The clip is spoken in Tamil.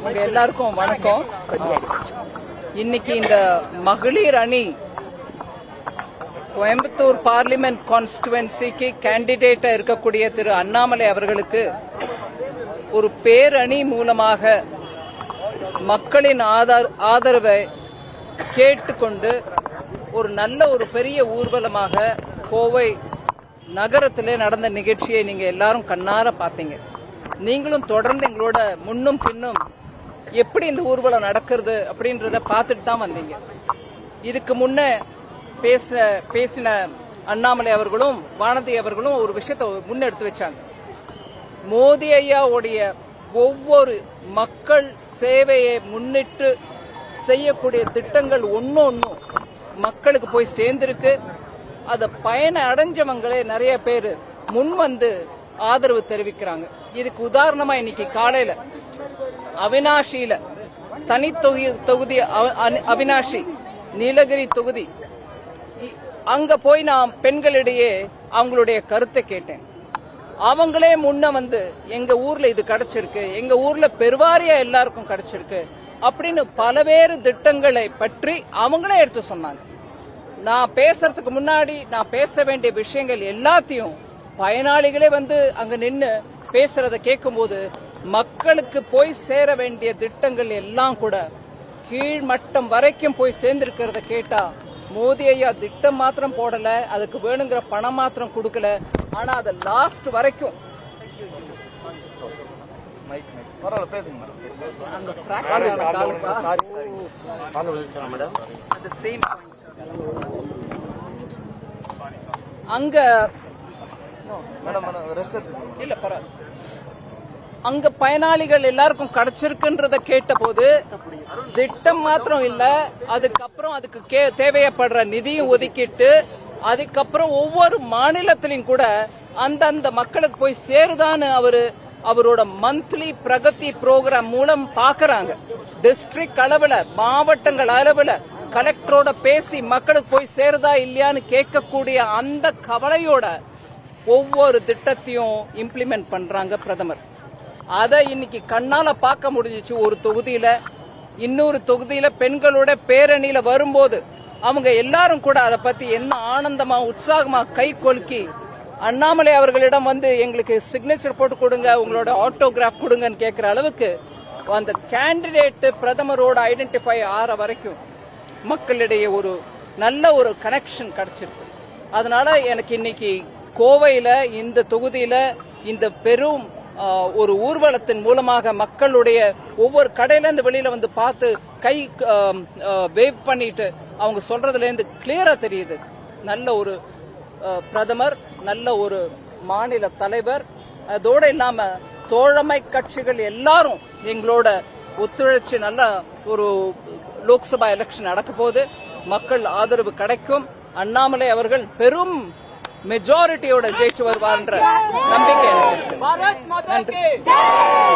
உங்க எல்லாருக்கும் வணக்கம். இன்னைக்கு இந்த மகளிர் அணி கோயம்புத்தூர் பார்லிமெண்ட் கான்ஸ்டுவன்சிக்கு கேண்டிடேட்டா இருக்கக்கூடிய திரு அண்ணாமலை அவர்களுக்கு ஒரு பேரணி மூலமாக மக்களின் ஆதார்- ஆதரவை கேட்டுக்கொண்டு ஒரு நல்ல ஒரு பெரிய ஊர்வலமாக கோவை நகரத்திலே நடந்த நிகழ்ச்சியை நீங்க எல்லாரும் கண்ணார பார்த்தீங்க. நீங்களும் தொடர்ந்து எங்களோட முன்னும் பின்னும் எப்படி இந்த ஊர்வலம் நடக்கிறது அப்படின்றத பார்த்துட்டு தான் வந்தீங்க. இதுக்கு முன்ன பேச பேசின அண்ணாமலை அவர்களும் வானதி அவர்களும் ஒரு விஷயத்தை முன்னெடுத்து வச்சாங்க. மோதி ஐயாவுடைய ஒவ்வொரு மக்கள் சேவையை முன்னிட்டு செய்யக்கூடிய திட்டங்கள் ஒன்னு ஒன்னும் மக்களுக்கு போய் சேர்ந்திருக்கு. அதை பயனை அடைஞ்சவங்களே நிறைய பேர் முன் வந்து ஆதரவு தெரிவிக்கிறாங்க. இதுக்கு உதாரணமா இன்னைக்கு காலையில அவினாஷியில தனி தொகுதி தொகுதி அவினாஷி நீலகிரி தொகுதி. அங்க போய் நான் பெண்களிடையே அவங்களுடைய கருத்தை கேட்டேன். அவங்களே முன்ன வந்து எங்க ஊர்ல இது கிடைச்சிருக்கு எங்க ஊர்ல பெருவாரியா எல்லாருக்கும் கிடைச்சிருக்கு அப்படின்னு பலவேறு திட்டங்களை பற்றி அவங்களே எடுத்து சொன்னாங்க. நான் பேசுறதுக்கு முன்னாடி நான் பேச வேண்டிய விஷயங்கள் எல்லாத்தையும் பயனாளிகளே வந்து அங்க நின்னு பேசுறத கேட்கும்போது மக்களுக்கு போய் சேர வேண்டிய திட்டங்கள் எல்லாம் கூட கீழ்மட்டம் வரைக்கும் போய் சேர்ந்திருக்கிறத கேட்டா மோடி ஐயா திட்டம் மாத்திரம் போடல அதுக்கு வேணுங்கிற பணம் மாத்திரம் கொடுக்கல ஆனா அது லாஸ்ட் வரைக்கும். அங்க இல்ல பரவாயில்ல. அங்க பயனாளிகள் எல்லாருக்கும் கிடைச்சிருக்குன்றத கேட்டபோது திட்டம் மாத்திரம் இல்ல அதுக்கப்புறம் அதுக்கு கே- நிதியும் ஒதுக்கிட்டு அதுக்கப்புறம் ஒவ்வொரு மாநிலத்திலையும் கூட அந்தந்த மக்களுக்கு போய் சேருதான்னு அவரு அவரோட மந்த்லி பிரகதி ப்ரோக்ராம் மூலம் பாக்குறாங்க. டிஸ்ட்ரிக்ட் அளவுல மாவட்டங்கள் அளவுல கலெக்டரோட பேசி மக்களுக்கு போய் சேருதா இல்லையான்னு கேட்கக்கூடிய அந்த கவலையோட ஒவ்வொரு திட்டத்தையும் இம்ப்ளிமெண்ட் பண்றாங்க பிரதமர். அதை இன்னைக்கு கண்ணால பார்க்க முடிஞ்சிச்சு. ஒரு தொகுதியில இன்னொரு தொகுதியில பெண்களோட பேரணியில வரும்போது அவங்க எல்லாரும் கூட அதை பத்தி என்ன ஆனந்தமா உற்சாகமா கை கொலுக்கி அண்ணாமலை அவர்களிடம் வந்து எங்களுக்கு சிக்னேச்சர் போட்டு கொடுங்க உங்களோட ஆட்டோகிராஃப் கொடுங்கன்னு கேட்கிற அளவுக்கு அந்த கேண்டிடேட் பிரதமரோட ஐடென்டிஃபை ஆற வரைக்கும் மக்களிடையே ஒரு நல்ல ஒரு கனெக்ஷன் கிடைச்சிருக்கு. அதனால எனக்கு இன்னைக்கு கோவையில இந்த தொகுதியில இந்த பெரும் ஒரு ஊர்வலத்தின் மூலமாக மக்களுடைய ஒவ்வொரு கடையிலேருந்து வெளியில வந்து பார்த்து கை வேவ் பண்ணிட்டு அவங்க சொல்றதுலேருந்து கிளியரா தெரியுது. நல்ல ஒரு பிரதமர் நல்ல ஒரு மாநில தலைவர். அதோட இல்லாம தோழமை கட்சிகள் எல்லாரும் எங்களோட ஒத்துழைச்சு நல்ல ஒரு லோக்சபா எலெக்ஷன் நடக்க போகுது. மக்கள் ஆதரவு கிடைக்கும். அண்ணாமலை அவர்கள் பெரும் மெஜாரிட்டியோட ஜெயிச்சு வருவார்ன்ற நம்பிக்கை எனக்கு நன்றி.